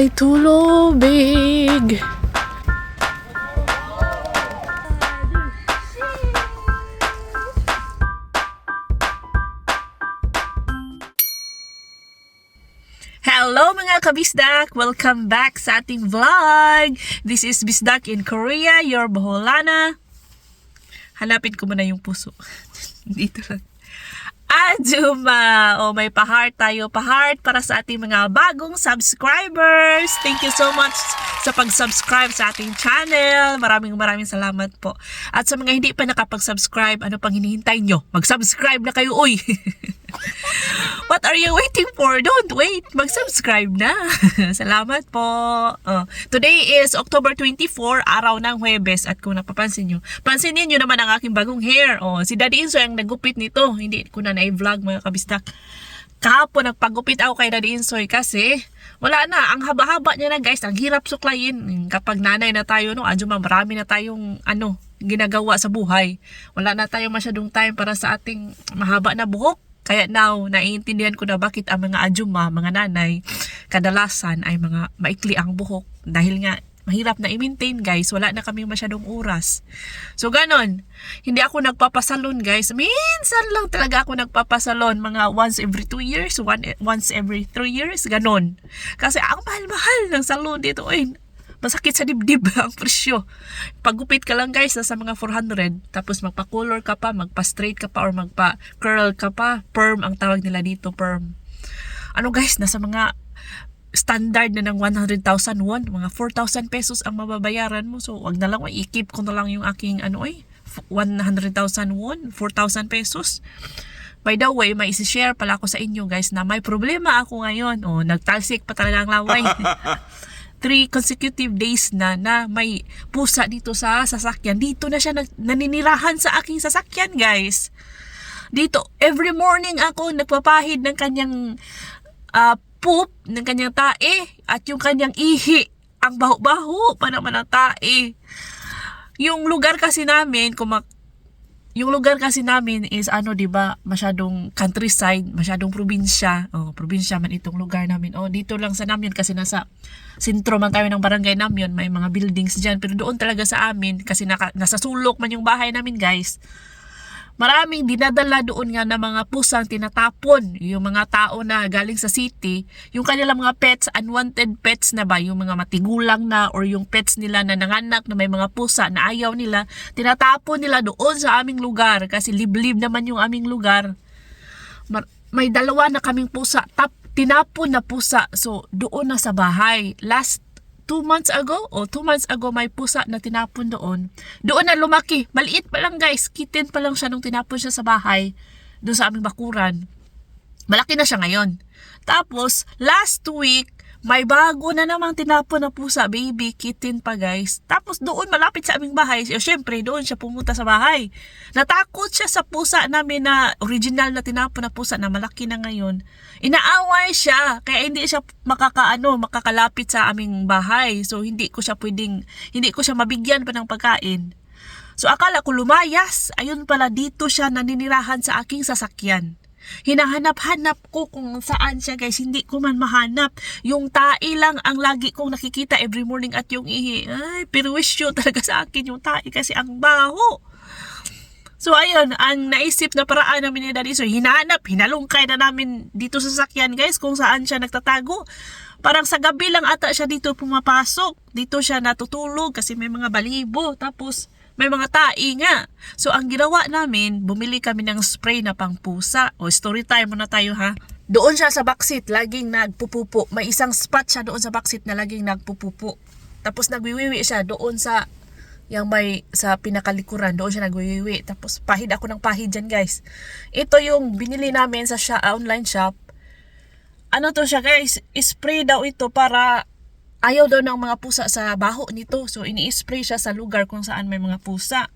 Ay tulubig. Hello mga kabisdak! Welcome back sa ating vlog! This is Bisdak in Korea, your Baholana. Hanapin ko muna yung puso. Dito lang. Ajuma! O may pa-heart tayo, pa-heart para sa ating mga bagong subscribers. Thank you so much sa pag-subscribe sa ating channel. Maraming maraming salamat po. At sa mga hindi pa nakapag-subscribe, ano pang hinihintay nyo? Mag-subscribe na kayo, uy! What are you waiting for? Don't wait. Mag-subscribe na. Salamat po. Oh, today is October 24, araw ng Huwebes. At kung napapansin nyo, pansinin nyo naman ang aking bagong hair. Oh, si Daddy Inso ang nagupit nito. Hindi ko na na-vlog mga kabistak. Kahapon nagpagupit ako kay Daddy Insoy kasi wala na, ang haba-haba niya na guys, ang hirap suklayin. Kapag nanay na tayo, no, adyo marami na tayong ano, ginagawa sa buhay. Wala na tayong masyadong time para sa ating mahaba na buhok. Kaya now, naiintindihan ko na bakit ang mga ajuma, mga nanay, kadalasan ay mga maikli ang buhok. Dahil nga, mahirap na i-maintain guys. Wala na kaming masyadong oras. So, ganon. Hindi ako nagpapasalon guys. Minsan lang talaga ako nagpapasalon. Mga once every two years, one, once every three years, ganon. Kasi ang mahal-mahal ng salon dito. Ay, masakit sa dibdib ang presyo. Pagupit ka lang guys, nasa mga 400. Tapos magpa-color ka pa, magpa-straight ka pa, or magpa-curl ka pa. Perm ang tawag nila dito, perm. Ano guys, nasa mga standard na ng 100,000 won, mga 4,000 pesos ang mababayaran mo. So, wag na lang, i-keep ko na lang yung aking ano eh, 100,000 won, 4,000 pesos. By the way, may isi-share pala ako sa inyo guys na may problema ako ngayon. Oh, nagtalsik pa talaga ang laway. three consecutive days na na may pusa dito sa sasakyan. Dito na siya nag, naninirahan sa aking sasakyan, guys. Dito, every morning ako nagpapahid ng kanyang ah, poop, ng kanyang tae, at yung kanyang ihi. Ang baho-baho pa naman ang tae. Yung lugar kasi namin, kung mak- yung lugar kasi namin is ano 'di ba masyadong countryside masyadong probinsya oh probinsya man itong lugar namin oh dito lang sa Namyon kasi nasa sentro man tayo ng barangay Namyon may mga buildings diyan pero doon talaga sa amin kasi naka, nasa sulok man yung bahay namin guys maraming dinadala doon nga na mga pusang tinatapon yung mga tao na galing sa city yung kanilang mga pets unwanted pets na ba yung mga matigulang na or yung pets nila na nanganak na may mga pusa na ayaw nila tinatapon nila doon sa aming lugar kasi liblib naman yung aming lugar. May dalawa na kaming pusa tap tinapon na pusa so doon na sa bahay. Last two months ago o two months ago may pusa na tinapon doon. Doon na lumaki. Maliit pa lang guys. Kitten pa lang siya nung tinapon siya sa bahay doon sa aming bakuran. Malaki na siya ngayon. Tapos last week may bago na namang tinapon na pusa, baby, kitten pa guys. Tapos doon malapit sa aming bahay, eh, syempre doon siya pumunta sa bahay. Natakot siya sa pusa namin na original na tinapon na pusa na malaki na ngayon. Inaaway siya, kaya hindi siya makakaano, makakalapit sa aming bahay. So hindi ko siya pwedeng, hindi ko siya mabigyan pa ng pagkain. So akala ko lumayas, ayun pala dito siya naninirahan sa aking sasakyan. Hinahanap-hanap ko kung saan siya guys, hindi ko man mahanap. Yung tae lang ang lagi kong nakikita every morning at yung ihi. Ay, perwisyo talaga sa akin yung tae kasi ang baho. So ayun, ang naisip na paraan namin ni Daddy, so hinanap, hinalungkay na namin dito sa sakyan guys kung saan siya nagtatago. Parang sa gabi lang ata siya dito pumapasok. Dito siya natutulog kasi may mga balibo. Tapos may mga tae nga. So ang ginawa namin, bumili kami ng spray na pang pusa. O story time muna tayo ha. Doon siya sa backseat, laging nagpupupo. May isang spot siya doon sa backseat na laging nagpupupo. Tapos nagwiwiwi siya doon sa yung may sa pinakalikuran doon siya nagwiwiwi tapos pahid ako ng pahid dyan guys ito yung binili namin sa sha- online shop ano to siya guys spray daw ito para ayaw daw ng mga pusa sa baho nito so ini-spray siya sa lugar kung saan may mga pusa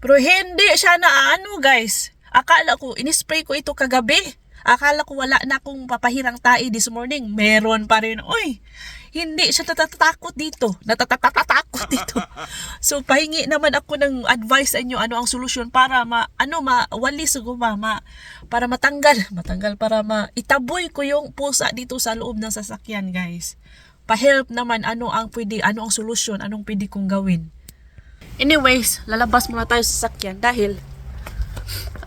pero hindi siya na ano guys akala ko inispray ko ito kagabi Akala ko wala na akong papahirang tae this morning. Meron pa rin. Uy, hindi siya natatakot dito. Natatatakot dito. So, pahingi naman ako ng advice sa inyo ano ang solusyon para ma, ano, mawali siguro ma, ma, para matanggal. Matanggal para ma, itaboy ko yung pusa dito sa loob ng sasakyan, guys. Pa-help naman ano ang pwede, ano ang solusyon, anong pwede kong gawin. Anyways, lalabas muna tayo sa sasakyan dahil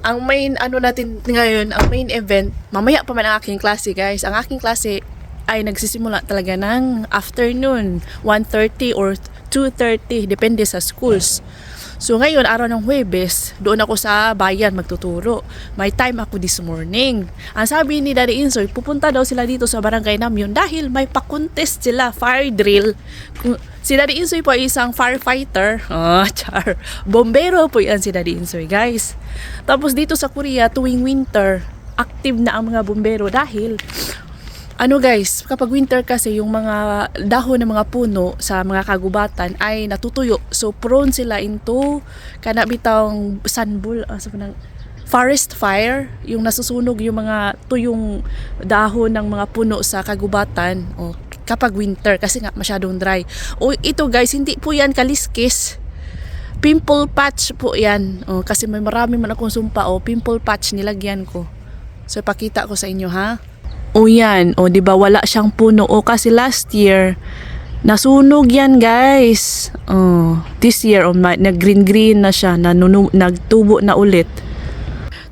ang main ano natin ngayon, ang main event, mamaya pa man ang aking klase guys. Ang aking klase ay nagsisimula talaga ng afternoon, 1.30 or 2.30, depende sa schools. So ngayon, araw ng Huwebes, doon ako sa bayan magtuturo. May time ako this morning. Ang sabi ni Daddy Insoy, pupunta daw sila dito sa barangay namin dahil may pa-contest sila, fire drill. Si Daddy Insoy po ay isang firefighter. Ah, char. Bombero po yan si Daddy Insoy, guys. Tapos dito sa Korea, tuwing winter, active na ang mga bombero dahil ano guys, kapag winter kasi yung mga dahon ng mga puno sa mga kagubatan ay natutuyo. So prone sila into kana bitang sunbull, uh, sa panang forest fire, yung nasusunog yung mga tuyong dahon ng mga puno sa kagubatan o kapag winter kasi nga masyadong dry. O ito guys, hindi po yan kaliskis. Pimple patch po yan. O, kasi may marami man akong sumpa o pimple patch nilagyan ko. So pakita ko sa inyo ha. O yan, o di ba wala siyang puno o kasi last year nasunog yan guys. Oh, this year oh, ma- nag-green green na siya, nanunu- nagtubo na ulit.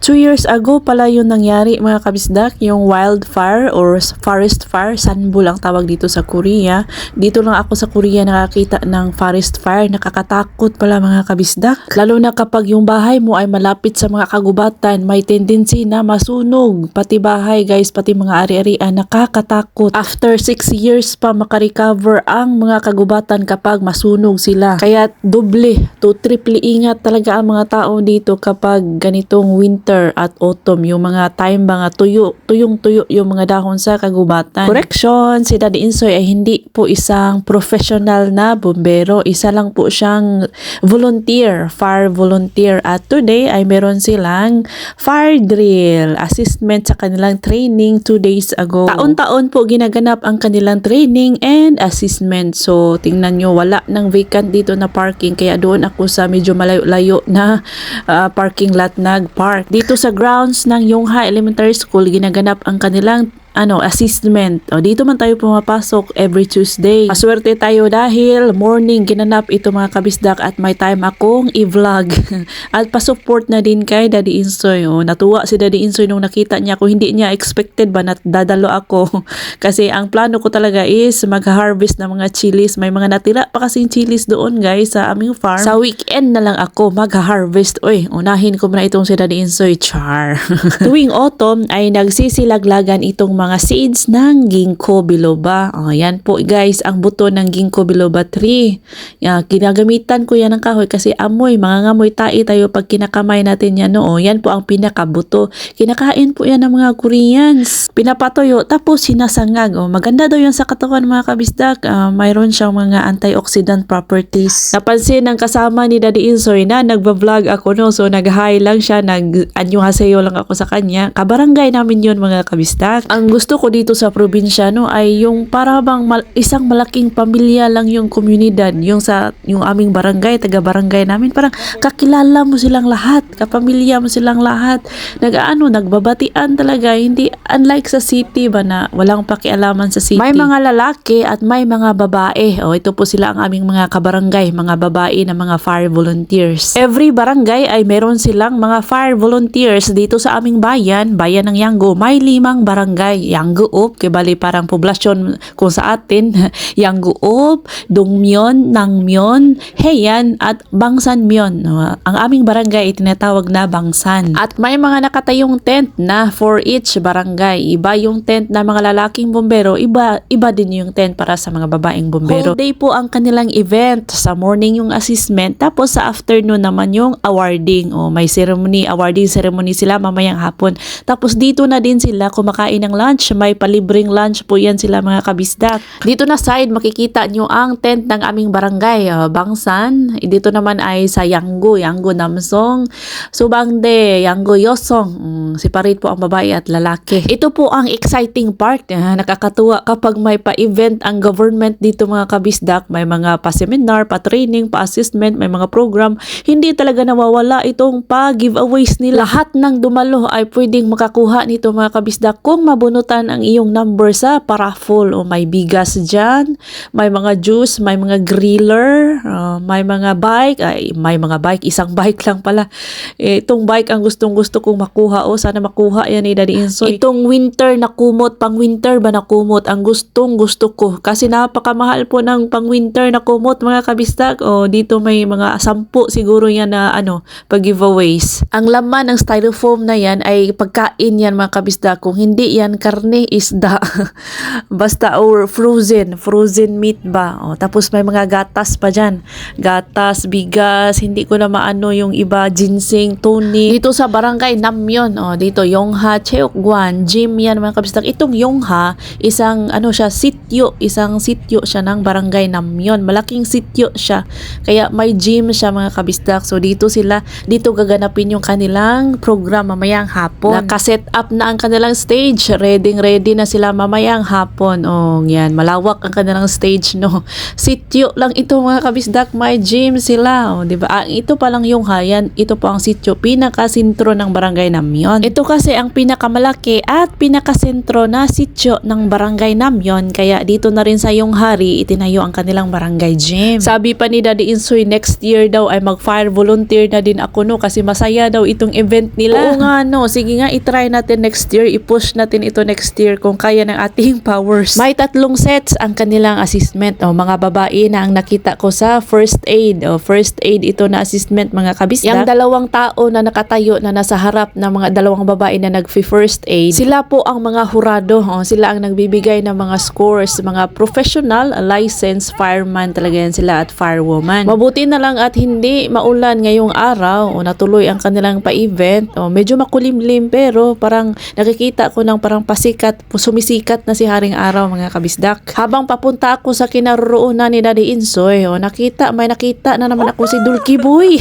Two years ago pala yung nangyari mga kabisdak, yung wildfire or forest fire, sunbull ang tawag dito sa Korea. Dito lang ako sa Korea nakakita ng forest fire, nakakatakot pala mga kabisdak. Lalo na kapag yung bahay mo ay malapit sa mga kagubatan, may tendency na masunog. Pati bahay guys, pati mga ari-arian, nakakatakot. After 6 years pa makarecover ang mga kagubatan kapag masunog sila. Kaya doble to triple ingat talaga ang mga tao dito kapag ganitong winter at autumn, yung mga time tuyo, tuyong tuyo yung mga dahon sa kagubatan. Correction, si Daddy Insoy ay hindi po isang professional na bombero. Isa lang po siyang volunteer, fire volunteer. At today ay meron silang fire drill, assessment sa kanilang training two days ago. Taon-taon po ginaganap ang kanilang training and assessment. So, tingnan nyo, wala nang vacant dito na parking. Kaya doon ako sa medyo malayo-layo na ah, parking lot nag-park. Dito sa grounds ng Yongha Elementary School, ginaganap ang kanilang ano, assessment. O, dito man tayo pumapasok every Tuesday. Maswerte tayo dahil morning ginanap ito mga kabisdak at may time akong i-vlog. at pa-support na din kay Daddy Insoy. O, natuwa si Daddy Insoy nung nakita niya ako. Hindi niya expected ba na dadalo ako. Kasi ang plano ko talaga is mag-harvest ng mga chilies. May mga natira pa kasing chilies doon guys sa aming farm. Sa weekend na lang ako mag-harvest. Uy, unahin ko muna itong si Daddy Insoy. Char. Tuwing autumn ay nagsisilaglagan itong mga seeds ng ginkgo biloba. Oh, yan po guys, ang buto ng ginkgo biloba tree. Yan, ginagamitan ko yan ng kahoy kasi amoy, mga ngamoy tae tayo pag kinakamay natin yan. No? Oh, yan po ang pinakabuto. Kinakain po yan ng mga Koreans. Pinapatoyo, tapos sinasangag. Oh, maganda daw yan sa katawan mga kabisdak. Ah, mayroon siyang mga antioxidant properties. Napansin ng kasama ni Daddy Insoy na nagba-vlog ako no. So nag-hi lang siya, nag-anyo haseyo lang ako sa kanya. Kabarangay namin yun mga kabisdak. Ang gusto ko dito sa probinsya no ay yung para mal- isang malaking pamilya lang yung komunidad, yung sa yung aming barangay, taga barangay namin parang kakilala mo silang lahat, kapamilya mo silang lahat. Nag-ano, nagbabatian talaga, hindi unlike sa city ba na walang pakialaman sa city. May mga lalaki at may mga babae. O ito po sila ang aming mga kabarangay, mga babae na mga fire volunteers. Every barangay ay meron silang mga fire volunteers dito sa aming bayan, bayan ng Yanggo. May limang barangay, Yangguop, kay bali parang poblasyon kung sa atin, Yangguop, Dongmyon, Nangmyon, Heyan at Bangsanmyon. Ang aming barangay ay tinatawag na Bangsan. At may mga nakatayong tent na for each barangay. Iba yung tent na mga lalaking bombero, iba iba din yung tent para sa mga babaeng bombero. Whole day po ang kanilang event. Sa morning yung assessment, tapos sa afternoon naman yung awarding. O may ceremony, awarding ceremony sila mamayang hapon. Tapos dito na din sila kumakain ng lunch. May palibreng lunch po yan sila mga kabisdak. Dito na side, makikita nyo ang tent ng aming barangay, ah, Bangsan. Dito naman ay sa Yanggo, Yanggo Namsong, Subangde, Yanggo Yosong. Mm, separate po ang babae at lalaki. Ito po ang exciting part. ah, nakakatuwa kapag may pa-event ang government dito mga kabisdak. May mga pa-seminar, pa-training, pa-assessment, may mga program. Hindi talaga nawawala itong pa-giveaways nila. Lahat ng dumalo ay pwedeng makakuha nito mga kabisdak kung mabunutan ang iyong number sa paraffle o may bigas dyan, may mga juice, may mga griller, ah, may mga bike, ay may mga bike, isang bike lang pala. Eh, itong bike ang gustong gusto kong makuha o sana makuha yan ni Daddy Insoy. Itong winter na kumot, pang winter ba na kumot, ang gustong gusto ko kasi napakamahal po ng pang winter na kumot mga kabisdak o dito may mga sampu siguro yan na ano, pag giveaways. Ang laman ng styrofoam na yan ay pagkain yan mga kabisdak. Kung hindi yan karne, isda. Basta or frozen, frozen meat ba. O, tapos may mga gatas pa dyan. Gatas, bigas, hindi ko na maano yung iba, ginseng, tuni. Dito sa barangay Namyon, o, dito Yongha, Cheokguan, Gym yan mga kabisdak. Itong Yongha, isang ano siya, sityo, isang sityo siya ng barangay Namyon. Malaking sityo siya. Kaya may gym siya mga kabisdak. So dito sila, dito gaganapin yung kanilang program mamayang hapon. Nakaset up na ang kanilang stage. Ready ready na sila mamayang hapon. Oh, yan. Malawak ang kanilang stage, no. Sityo lang ito mga kabisdak. May gym sila. Oh, di ba? Ah, ito pa lang yung hayan. Ito po ang sityo. Pinakasintro ng barangay Namyon. Ito kasi ang pinakamalaki at pinakasentro na sityo ng barangay Namyon. Kaya dito na rin sa yung hari, itinayo ang kanilang barangay gym. Sabi pa ni Daddy Insoy, next year daw ay mag-fire volunteer na din ako no kasi masaya daw itong event nila. Oo nga no, sige nga itry natin next year, i-push natin ito next year kung kaya ng ating powers. May tatlong sets ang kanilang assessment. O, mga babae na ang nakita ko sa first aid. O, first aid ito na assessment mga kabisdak. Yung dalawang tao na nakatayo na nasa harap ng mga dalawang babae na nag-first aid, sila po ang mga hurado. O, sila ang nagbibigay ng mga scores, mga professional, licensed fireman talaga yan sila at firewoman. Mabuti na lang at hindi maulan ngayong araw o natuloy ang kanilang pa-event. O, medyo makulimlim pero parang nakikita ko ng parang pasikat, sumisikat na si Haring Araw mga kabisdak. Habang papunta ako sa kinaroroonan ni Daddy Insoy, o, nakita, may nakita na naman ako si Dulki Boy.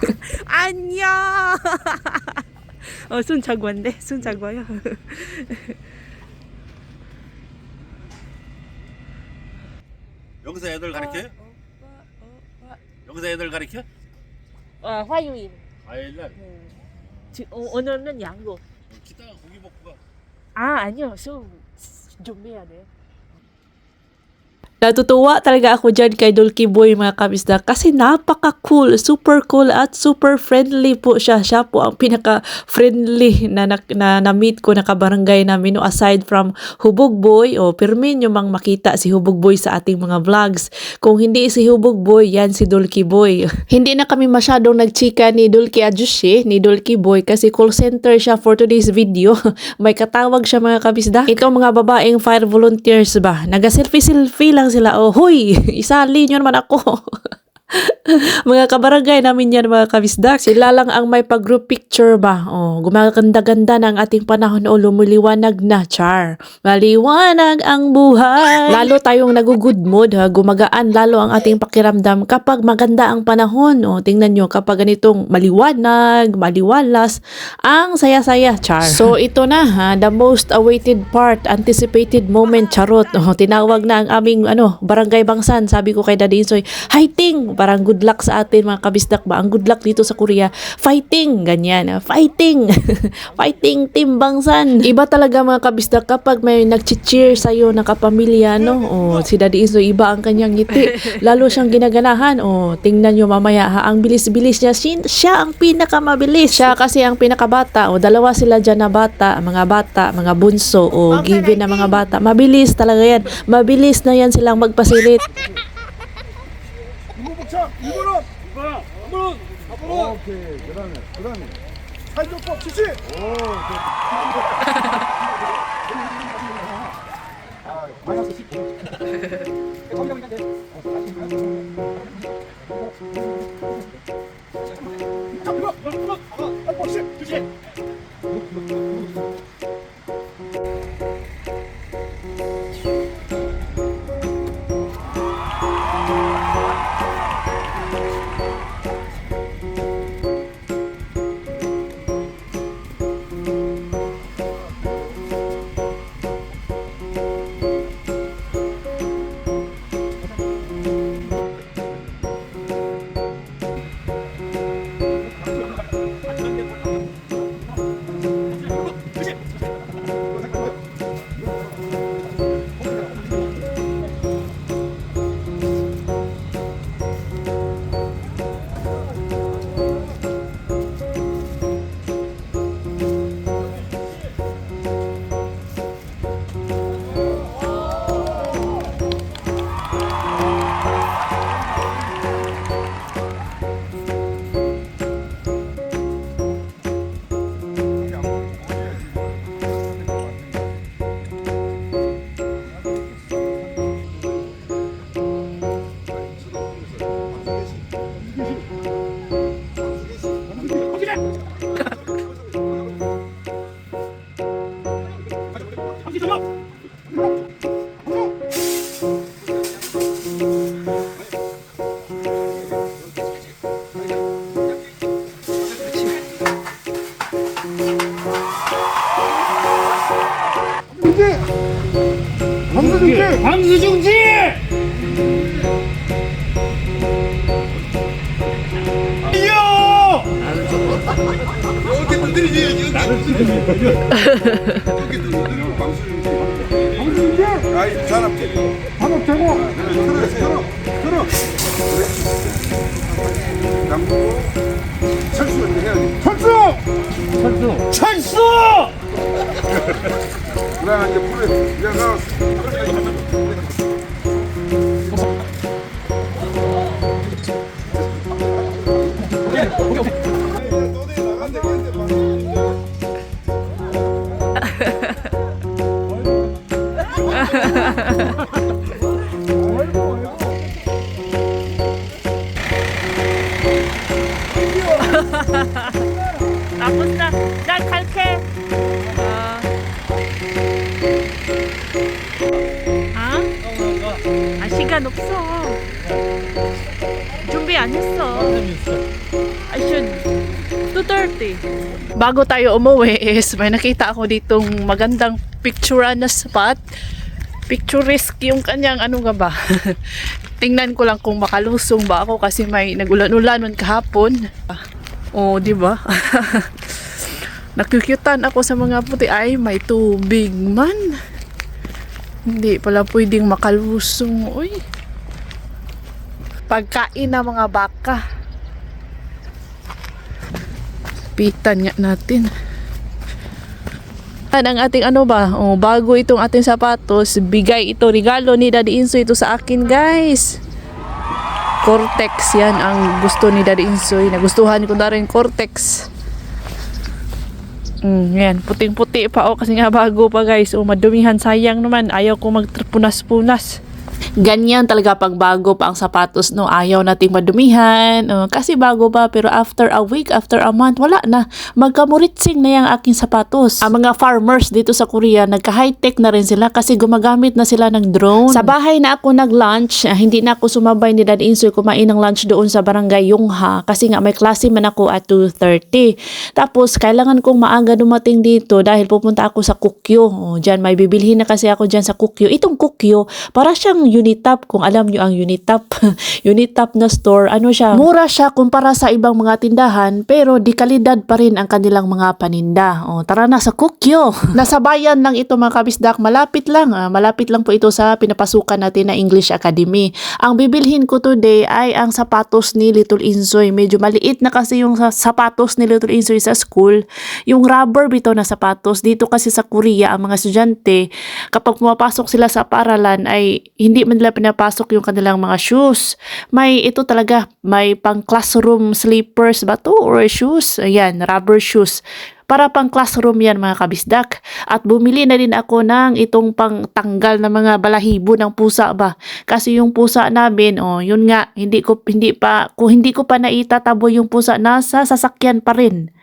안녕. 어, 손 잡고인데 손 잡고요. 여기서 애들 가르쳐요? 여기서 애들 가르쳐? 어, 화요일. 아일날 지, 어, 오늘은 양고. 기타가 고기 먹고 가. 아, 아니요. 좀 준비해야 돼. Natutuwa talaga ako dyan kay Dulki Boy mga kabisda kasi napaka-cool, super cool at super friendly po siya. Siya po ang pinaka-friendly na, na, na, na-meet ko na kabarangay namin no, aside from Hubog Boy o pirmin nyo mang makita si Hubog Boy sa ating mga vlogs. Kung hindi si Hubog Boy, yan si Dulki Boy. hindi na kami masyadong nagchika ni Dulki Ajushi, ni Dulki Boy kasi call center siya for today's video. May katawag siya mga kabisda. Itong mga babaeng fire volunteers ba, naga-selfie-selfie lang sila. Oh, huy, isali nyo naman ako. mga kabarangay namin yan mga kabisdak. Sila lang ang may pag-group picture ba. Oh, gumaganda-ganda ang ating panahon o lumuliwanag na char. Maliwanag ang buhay. Lalo tayong nagugud mood ha. Gumagaan lalo ang ating pakiramdam kapag maganda ang panahon. Oh, tingnan nyo kapag ganitong maliwanag, maliwalas, ang saya-saya char. So ito na ha, the most awaited part, anticipated moment charot. Oh, tinawag na ang aming ano, barangay bangsan. Sabi ko kay Daddy Insoy, Hiting! Parang good luck sa atin mga kabisdak ba? Ang good luck dito sa Korea. Fighting! Ganyan. ah, Fighting! Fighting Team Bangsan! Iba talaga mga kabisdak kapag may nag-cheer sa'yo na kapamilya, no? Oh, si Daddy Insoy, iba ang kanyang ngiti. Lalo siyang ginaganahan. Oh, tingnan nyo mamaya ha. Ang bilis-bilis niya. Sin- Siya ang pinakamabilis. Siya kasi ang pinakabata. O, dalawa sila dyan na bata. Mga bata, mga bunso. O, given na mga bata. Mabilis talaga yan. Mabilis na yan silang magpasilit. 이모복창 2번원 2번원 2번원 4번원 오케이 그 다음에 그 다음에. 살조법 지시 오 아, 마이너스 10 자, 아이 산업재고. 산업재고. 들어 들어 들어. 남고 철수를 해야지. 철수. 철수. 철수. 그래 이제 불에 내가 시간 없어. 준비 안 했어. I should 2.30. Bago tayo umuwi is may nakita ako ditong magandang picturean na spot. Picturesque yung kanyang ano nga ba. Tingnan ko lang kung makalusong ba ako kasi may nagulan-ulan man kahapon. Oh, di ba? Nakukyutan ako sa mga puti ay may tubig man. Hindi pala pwedeng makalusong. Uy. Pagkain ng mga baka. Pitan nga natin. Yan ang ating ano ba? Oh, bago itong ating sapatos, bigay ito regalo ni Daddy Inso ito sa akin, guys. Cortex yan ang gusto ni Daddy Insoy. Nagustuhan ko na rin Cortex. Mm, yan, puting-puti pa oh kasi nga bago pa guys. Oh, madumihan sayang naman. Ayaw ko magpunas-punas. Ganyan talaga pag bago pa ang sapatos, no? Ayaw nating madumihan. oh, kasi bago pa, pero after a week, after a month, wala na. Magkamuritsing na yung aking sapatos. Ang mga farmers dito sa Korea, nagka-high-tech na rin sila kasi gumagamit na sila ng drone. Sa bahay na ako nag-lunch, ah, hindi na ako sumabay ni Dad Insoy kumain ng lunch doon sa barangay Yongha kasi nga may klase man ako at 2.30. Tapos, kailangan kong maaga dumating dito dahil pupunta ako sa Kukyo. Oh, dyan, may bibilhin na kasi ako dyan sa Kukyo. Itong Kukyo, para siyang Unitap, kung alam nyo ang Unitap. Unitap na store, ano siya, mura siya kumpara sa ibang mga tindahan, pero di kalidad pa rin ang kanilang mga paninda. O, tara na sa Kukyo. Nasa bayan lang ito mga kabisdak, malapit lang. ah, malapit lang po ito sa pinapasukan natin na English Academy. Ang bibilhin ko today ay ang sapatos ni Little Insoy. Medyo maliit na kasi yung sa- sapatos ni Little Insoy sa school. Yung rubber bito na sapatos, dito kasi sa Korea, ang mga estudyante, kapag pumapasok sila sa paaralan ay hindi man nila pinapasok yung kanilang mga shoes. May ito talaga, may pang classroom slippers ba to or shoes? Ayan, rubber shoes. Para pang classroom yan mga kabisdak. At bumili na din ako ng itong pang tanggal na mga balahibo ng pusa ba. Kasi yung pusa namin, oh, yun nga, hindi ko hindi pa kung hindi ko pa naitatabo yung pusa nasa sasakyan pa rin.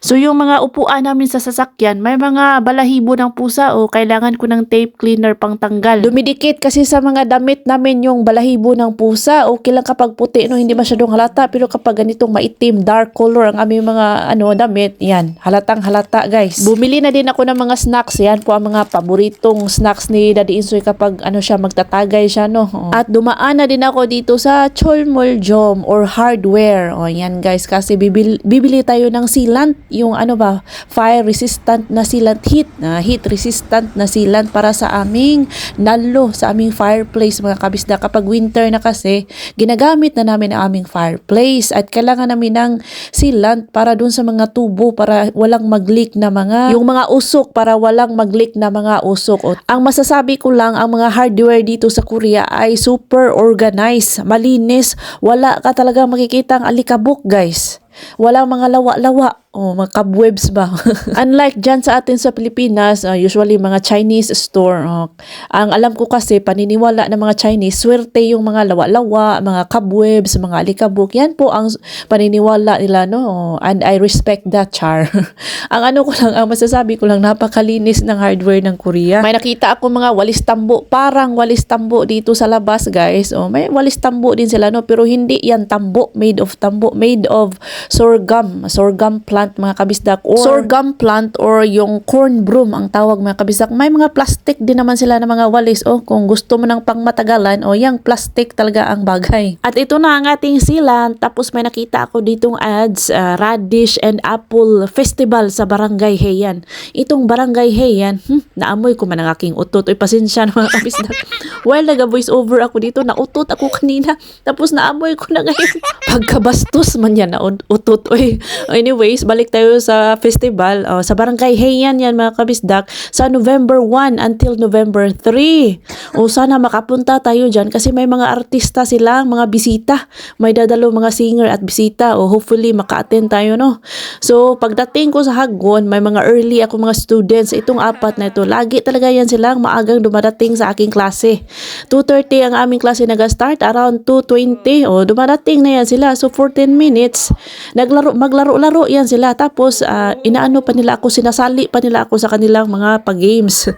So yung mga upuan namin sa sasakyan, may mga balahibo ng pusa o kailangan ko ng tape cleaner pang tanggal. Dumidikit kasi sa mga damit namin yung balahibo ng pusa. Okay lang kapag puti, no, hindi masyadong halata. Pero kapag ganitong maitim, dark color ang aming mga ano damit, yan, halatang halata guys. Bumili na din ako ng mga snacks. Yan po ang mga paboritong snacks ni Daddy Insoy kapag ano siya, magtatagay siya, no. O. At dumaan na din ako dito sa Cholmoljom or hardware. O yan guys, kasi bibili, bibili tayo ng sealant, yung ano ba, fire resistant na sealant, heat, na heat resistant na sealant para sa aming nalo, sa aming fireplace mga kabisda. Kapag winter na kasi, ginagamit na namin ang aming fireplace at kailangan namin ng sealant para dun sa mga tubo para walang mag-leak na mga, yung mga usok para walang mag-leak na mga usok. O, ang masasabi ko lang, ang mga hardware dito sa Korea ay super organized, malinis, wala ka talaga makikita ang alikabok guys. Walang mga lawa-lawa o mga cobwebs ba. Unlike dyan sa atin sa Pilipinas, uh, usually mga Chinese store. oh. ang alam ko kasi paniniwala ng mga Chinese, swerte yung mga lawa-lawa, mga cobwebs, mga alikabok. Yan po ang paniniwala nila, no? Oh, And I respect that, Char. ang ano ko lang, ang masasabi ko lang, napakalinis ng hardware ng Korea. May nakita ako mga walis tambo, parang walis tambo dito sa labas, guys. Oh, may walis tambo din sila, no? Pero hindi yan tambo, made of tambo, made of sorghum, sorghum plant plant mga kabisdak or sorghum plant or yung corn broom ang tawag mga kabisdak. May mga plastic din naman sila ng mga walis. O kung gusto mo ng pangmatagalan o yung plastic talaga ang bagay. At ito na ang ating silan. Tapos may nakita ako ditong ads uh, radish and apple festival sa Barangay Heyan. Itong Barangay Heyan, hmm, naamoy ko man ang aking utot. Uy, pasensya na mga kabisdak. While nag-voice over ako dito, nautot ako kanina. Tapos naamoy ko na ngayon. Pagkabastos man yan na utot. Uy. Anyways, balik tayo sa festival. Oh, sa Barangay Heyan yan mga kabisdak. Sa November 1 until November 3. O sana makapunta tayo dyan kasi may mga artista sila, mga bisita. May dadalo mga singer at bisita. O hopefully maka-attend tayo no. So pagdating ko sa Hagon, may mga early ako mga students. Itong apat na ito, lagi talaga yan silang maagang dumadating sa aking klase. 2.30 ang aming klase nag-start, around 2.20. O dumadating na yan sila. So for 10 minutes, naglaro, maglaro-laro yan sila sila tapos uh, inaano pa nila ako sinasali pa nila ako sa kanilang mga pa-games.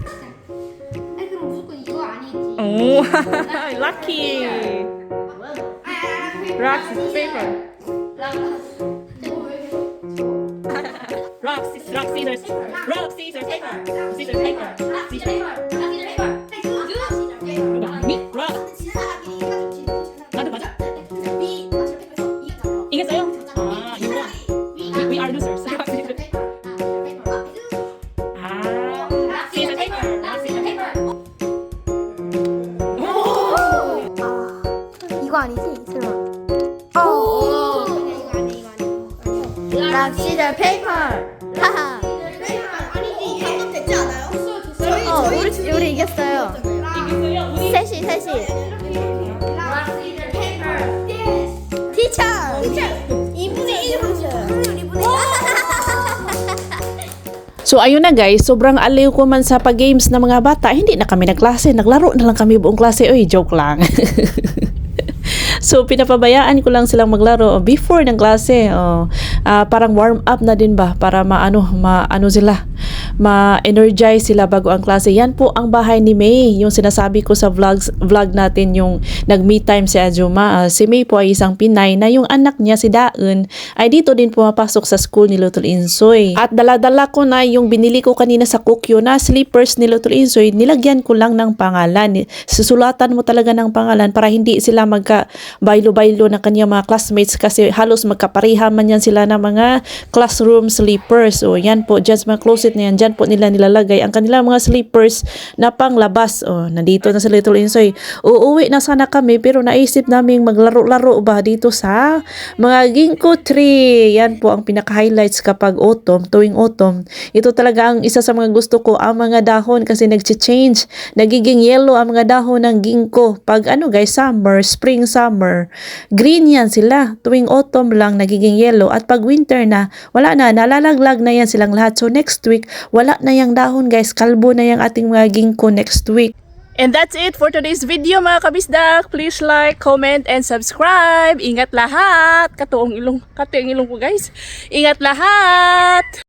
Oh, lucky. Rocks is paper. Rocks is rock scissors. Rock scissors paper. Scissors paper. Scissors paper. So ayun na guys, sobrang aliw ko man sa pag-games ng mga bata, hindi na kami nagklase, naglaro na lang kami buong klase. Oy, joke lang. So, pinapabayaan ko lang silang maglaro before ng klase. Oh, Ah, parang warm up na din ba para maano, maano sila, ma-energize sila bago ang klase. Yan po ang bahay ni May, yung sinasabi ko sa vlogs, vlog natin yung nag-me time si Ajuma. Ah, si May po ay isang Pinay na yung anak niya si Daun ay dito din pumapasok sa school ni Lutol Insoy. At dala-dala ko na yung binili ko kanina sa Kukyo na slippers ni Lutol Insoy, nilagyan ko lang ng pangalan. Susulatan mo talaga ng pangalan para hindi sila magka baylo-baylo ng kanyang mga classmates kasi halos magkapareha man yan sila ng mga classroom slippers. O yan po, dyan sa mga closet na yan, dyan po nila nilalagay ang kanilang mga slippers na panglabas. O, nandito na sa Little Insoy. Uuwi na sana kami pero naisip namin maglaro-laro ba dito sa mga ginkgo tree. Yan po ang pinaka-highlights kapag autumn, tuwing autumn. Ito talaga ang isa sa mga gusto ko, ang mga dahon kasi nag-change. Nagiging yellow ang mga dahon ng ginkgo. Pag ano guys, summer, spring, summer, green yan sila. Tuwing autumn lang, nagiging yellow. At pag winter na, wala na, nalalaglag na yan silang lahat. So next week, wala na yung dahon guys. Kalbo na yung ating mga ginkgo next week. And that's it for today's video mga kabisdak. Please like, comment, and subscribe. Ingat lahat. Katuong ilong, katuong ilong ko guys. Ingat lahat.